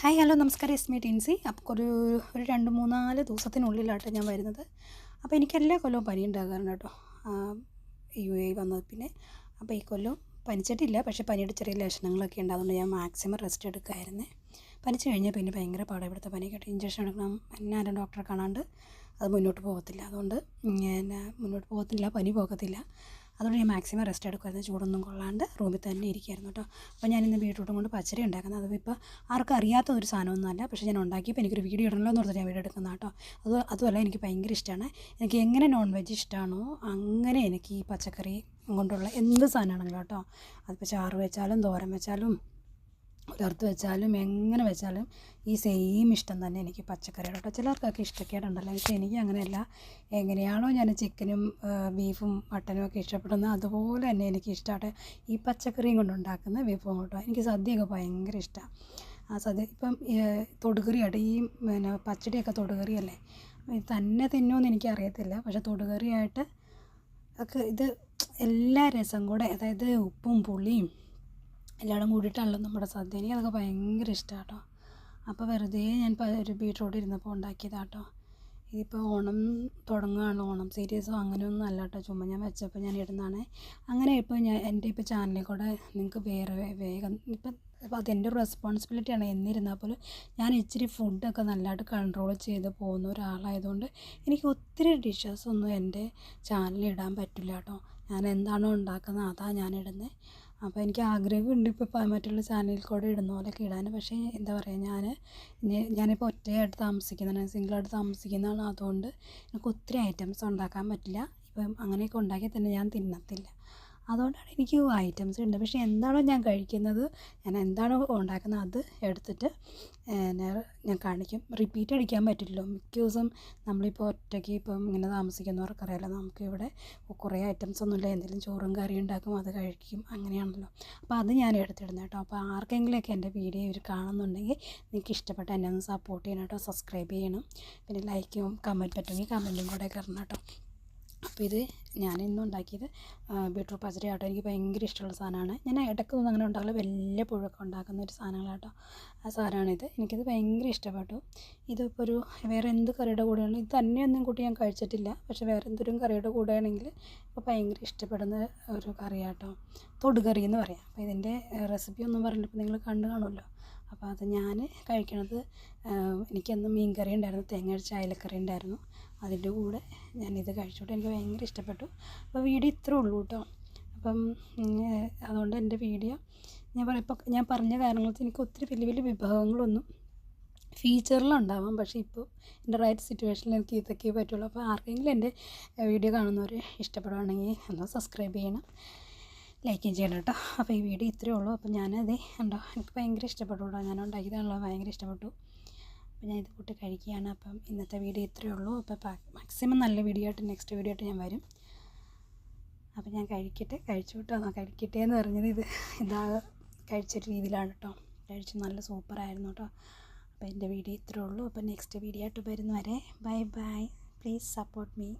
Hi hello നമസ്കാരം S me Tincy അപ്പോൾ ഒരു ഒരു രണ്ട് മൂന്നാൽ ദിവസത്തിനുള്ളിലാട്ടോ ഞാൻ വരുന്നത്. അപ്പോൾ എനിക്ക് എല്ലാ കൊല്ലവും പനി ഉണ്ടാകാറുണ്ട് കേട്ടോ യു എ വന്നത് പിന്നെ. അപ്പോൾ ഈ കൊല്ലം പനിച്ചിട്ടില്ല. പക്ഷേ പനിയുടെ ചെറിയ ലക്ഷണങ്ങളൊക്കെ ഉണ്ട് ഞാൻ മാക്സിമം റെസ്റ്റ് എടുക്കുമായിരുന്നേ പനിച്ചു കഴിഞ്ഞാൽ പിന്നെ ഭയങ്കര പാടാണ് ഇവിടുത്തെ പനി കേട്ടോ ഇഞ്ചക്ഷൻ എടുക്കണം. ആരും ഡോക്ടറെ കാണാണ്ട് അത് മുന്നോട്ട് പോകത്തില്ല. അതുകൊണ്ട് ഞാൻ മുന്നോട്ട് പോകത്തില്ല പനി പോകത്തില്ല. അതുകൊണ്ട് ഞാൻ മാക്സിമം റെസ്റ്റ് എടുക്കുമായിരുന്നു ചൂടൊന്നും കൊള്ളാണ്ട് റൂമിൽ തന്നെ ഇരിക്കുമായിരുന്നു കേട്ടോ. അപ്പോൾ ഞാൻ ഇന്ന് ബീട്രൂട്ടും കൊണ്ട് പച്ചരി ഉണ്ടാക്കുന്നത്. അതിപ്പോൾ ആർക്കും അറിയാത്ത ഒരു സാധനമൊന്നുമല്ല. പക്ഷേ ഞാൻ ഉണ്ടാക്കിയപ്പോൾ എനിക്കൊരു വീഡിയോ ഇടണമല്ലോ എന്ന് ഓർത്തിട്ട് ഞാൻ വീഡിയോ എടുക്കുന്നത് കേട്ടോ. അത് അതുമല്ല എനിക്ക് ഭയങ്കര ഇഷ്ടമാണ് എനിക്ക് എങ്ങനെ നോൺ വെജ് ഇഷ്ടമാണോ അങ്ങനെ എനിക്ക് ഈ പച്ചക്കറി കൊണ്ടുള്ള എന്ത് സാധനമാണെങ്കിലും കേട്ടോ. അതിപ്പോൾ ചാറ് വെച്ചാലും തോരൻ വെച്ചാലും ഉലർത്ത് വെച്ചാലും എങ്ങനെ വെച്ചാലും ഈ സെയിം ഇഷ്ടം തന്നെ എനിക്ക് പച്ചക്കറിയുടെ കേട്ടോ. ചിലർക്കൊക്കെ ഇഷ്ടക്കേടുണ്ടല്ലോ. പക്ഷേ എനിക്ക് അങ്ങനെയല്ല. എങ്ങനെയാണോ ഞാൻ ചിക്കനും ബീഫും മട്ടനും ഒക്കെ ഇഷ്ടപ്പെടുന്നത് അതുപോലെ തന്നെ എനിക്ക് ഇഷ്ടമായിട്ട് ഈ പച്ചക്കറിയും കൊണ്ടുണ്ടാക്കുന്ന വിഭവം കേട്ടോ. എനിക്ക് സദ്യയൊക്കെ ഭയങ്കര ഇഷ്ടമാണ് ആ സദ്യ ഇപ്പം തൊടുകറിയായിട്ട് ഈ പിന്നെ പച്ചടിയൊക്കെ തൊടുകറിയല്ലേ? തന്നെ തിന്നുമെന്ന് എനിക്കറിയത്തില്ല. പക്ഷേ തൊടുകറിയായിട്ട് ഒക്കെ ഇത് എല്ലാ രസം കൂടെ അതായത് ഉപ്പും പുളിയും എല്ലാം കൂടിയിട്ടാണല്ലോ നമ്മുടെ സദ്യ എനിക്ക് അതൊക്കെ ഭയങ്കര ഇഷ്ടമാണ് കേട്ടോ അപ്പോൾ വെറുതെ ഞാൻ ഒരു ബീട്രൂട്ട് ഇരുന്നപ്പോൾ ഉണ്ടാക്കിയതാണ് കേട്ടോ ഇതിപ്പോൾ ഓണം തുടങ്ങുകയാണ് ഓണം സീരീസോ അങ്ങനെയൊന്നും അല്ല കേട്ടോ ചുമ്മാ ഞാൻ വെച്ചപ്പോൾ ഞാൻ ഇടുന്നതാണ്. അങ്ങനെ ഇപ്പോൾ ഞാൻ എന്റെ ഇപ്പോൾ ചാനലിൽ കൂടെ നിങ്ങൾക്ക് വേറെ വേഗം ഇപ്പം അപ്പോൾ അതെന്റെ ഒരു റെസ്പോൺസിബിലിറ്റിയാണ്. എന്നിരുന്നാൽ പോലും ഞാൻ ഇച്ചിരി ഫുഡൊക്കെ നല്ലതായിട്ട് കൺട്രോൾ ചെയ്ത് പോകുന്ന ഒരാളായതുകൊണ്ട് എനിക്ക് ഒത്തിരി ഡിഷസ് ഒന്നും എന്റെ ചാനലിൽ ഇടാൻ പറ്റില്ല കേട്ടോ. ഞാൻ എന്താണോ ഉണ്ടാക്കുന്നത് അതാണ് ഞാൻ ഇടുന്നത്. അപ്പോൾ എനിക്ക് ആഗ്രഹമുണ്ട് ഇപ്പോൾ മറ്റുള്ള ചാനലിൽ കൂടെ ഇടുന്ന പോലെയൊക്കെ ഇടാൻ. പക്ഷേ എന്താ പറയുക ഞാൻ ഞാനിപ്പോൾ ഒറ്റയായിട്ട് താമസിക്കുന്നതാണ് സിംഗിളായിട്ട് താമസിക്കുന്നതാണ് അതുകൊണ്ട് എനിക്ക് ഒത്തിരി ഐറ്റംസ് ഉണ്ടാക്കാൻ പറ്റില്ല. ഇപ്പം അങ്ങനെയൊക്കെ ഉണ്ടാക്കിയാൽ തന്നെ ഞാൻ തിന്നത്തില്ല. അതുകൊണ്ടാണ് എനിക്ക് ഐറ്റംസ് ഉണ്ട് പക്ഷേ എന്താണോ ഞാൻ കഴിക്കുന്നത് ഞാൻ എന്താണോ ഉണ്ടാക്കുന്നത് അത് എടുത്തിട്ട് ഞാൻ കാണിക്കും. റിപ്പീറ്റ് അടിക്കാൻ പറ്റില്ലല്ലോ. മിക്ക ദിവസം നമ്മളിപ്പോൾ ഒറ്റയ്ക്ക് ഇപ്പം ഇങ്ങനെ താമസിക്കുന്നവർക്കറിയാലോ നമുക്ക് ഇവിടെ കുറേ ഐറ്റംസ് ഒന്നുമില്ല. എന്തെങ്കിലും ചോറും കറി ഉണ്ടാക്കും അത് കഴിക്കും അങ്ങനെയാണല്ലോ. അപ്പോൾ അത് ഞാൻ എടുത്തിടുന്നത് കേട്ടോ. അപ്പോൾ ആർക്കെങ്കിലുമൊക്കെ എന്റെ വീഡിയോ ഇവർ കാണുന്നുണ്ടെങ്കിൽ നിങ്ങൾക്ക് ഇഷ്ടപ്പെട്ട എന്നെ ഒന്ന് സപ്പോർട്ട് ചെയ്യണം കേട്ടോ. സബ്സ്ക്രൈബ് ചെയ്യണം. പിന്നെ ലൈക്കും കമന്റ് പറ്റുമെങ്കിൽ കമന്റും കൂടെ കയറണം കേട്ടോ. അപ്പോൾ ഇത് ഞാൻ ഇന്നും ഉണ്ടാക്കിയത് ബീട്രൂട്ട് പച്ചടി ആട്ടോ. എനിക്ക് ഭയങ്കര ഇഷ്ടമുള്ള സാധനമാണ്. ഞാൻ ഇടയ്ക്കൊന്നും അങ്ങനെ ഉണ്ടാക്കില്ല വലിയ പുഴൊക്കെ ഉണ്ടാക്കുന്ന ഒരു സാധനങ്ങളാട്ടോ ആ സാധനമാണിത്. എനിക്കിത് ഭയങ്കര ഇഷ്ടപ്പെട്ടു. ഇതിപ്പോൾ ഒരു വേറെ എന്ത് കറിയുടെ കൂടെയാണ്? ഇത് തന്നെയൊന്നും കൂട്ടി ഞാൻ കഴിച്ചിട്ടില്ല. പക്ഷേ വേറെ എന്തൊരു കറിയുടെ കൂടെയാണെങ്കിൽ ഇപ്പോൾ ഭയങ്കര ഇഷ്ടപ്പെടുന്ന ഒരു കറിയാട്ടോ. തൊടുകറി എന്ന് പറയാം. അപ്പോൾ ഇതിന്റെ റെസിപ്പി ഒന്നും പറഞ്ഞിപ്പോൾ നിങ്ങൾ കണ്ടു കാണുമല്ലോ. അപ്പോൾ അത് ഞാൻ കഴിക്കണത് എനിക്കന്ന് മീൻകറി ഉണ്ടായിരുന്നു തേങ്ങ അടിച്ച അയലക്കറി ഉണ്ടായിരുന്നു. അതിന്റെ കൂടെ ഞാനിത് കഴിച്ചോട്ടെ എനിക്ക് ഭയങ്കര ഇഷ്ടപ്പെട്ടു. അപ്പോൾ വീഡിയോ ഇത്രേ ഉള്ളൂ കേട്ടോ. അപ്പം അതുകൊണ്ട് എന്റെ വീഡിയോ ഞാൻ പറയാം ഇപ്പോൾ ഞാൻ പറഞ്ഞ കാരണങ്ങൾക്ക് എനിക്ക് ഒത്തിരി വലിയ വലിയ വിഭവങ്ങളൊന്നും ഫീച്ചറിലുണ്ടാവാം പക്ഷേ ഇപ്പോൾ എന്റെ റൈറ്റ് സിറ്റുവേഷനിൽ എനിക്ക് ഇതൊക്കെ പറ്റുള്ളൂ. അപ്പോൾ ആർക്കെങ്കിലും എന്റെ വീഡിയോ കാണുന്നവർ ഇഷ്ടപ്പെടുകയാണെങ്കിൽ ഒന്ന് സബ്സ്ക്രൈബ് ചെയ്യണം. ലൈക്കും ചെയ്യണം കേട്ടോ. അപ്പോൾ ഈ വീഡിയോ ഇത്രയേ ഉള്ളൂ. അപ്പോൾ ഞാനത് ഉണ്ടോ എനിക്ക് ഭയങ്കര ഇഷ്ടപ്പെട്ടു കേട്ടോ. ഞാൻ ഉണ്ടാക്കിയതാണല്ലോ ഭയങ്കര ഇഷ്ടപ്പെട്ടു. അപ്പോൾ ഞാൻ ഇത് കൂട്ടി കഴിക്കുകയാണ്. അപ്പം ഇന്നത്തെ വീഡിയോ ഇത്രയേ ഉള്ളൂ. അപ്പോൾ മാക്സിമം നല്ല വീഡിയോ ആയിട്ട് നെക്സ്റ്റ് വീഡിയോ ആയിട്ട് ഞാൻ വരും. അപ്പോൾ ഞാൻ കഴിക്കട്ടെ കഴിച്ചു കേട്ടോ കഴിക്കട്ടെ എന്ന് പറഞ്ഞത് ഇത് ഇതാ കഴിച്ച രീതിയിലാണ് കേട്ടോ. കഴിച്ചു നല്ല സൂപ്പറായിരുന്നു കേട്ടോ. അപ്പോൾ എന്റെ വീഡിയോ ഇത്രയേ ഉള്ളൂ. അപ്പോൾ നെക്സ്റ്റ് വീഡിയോ ആയിട്ട് വരുന്നവരെ bye bye please support me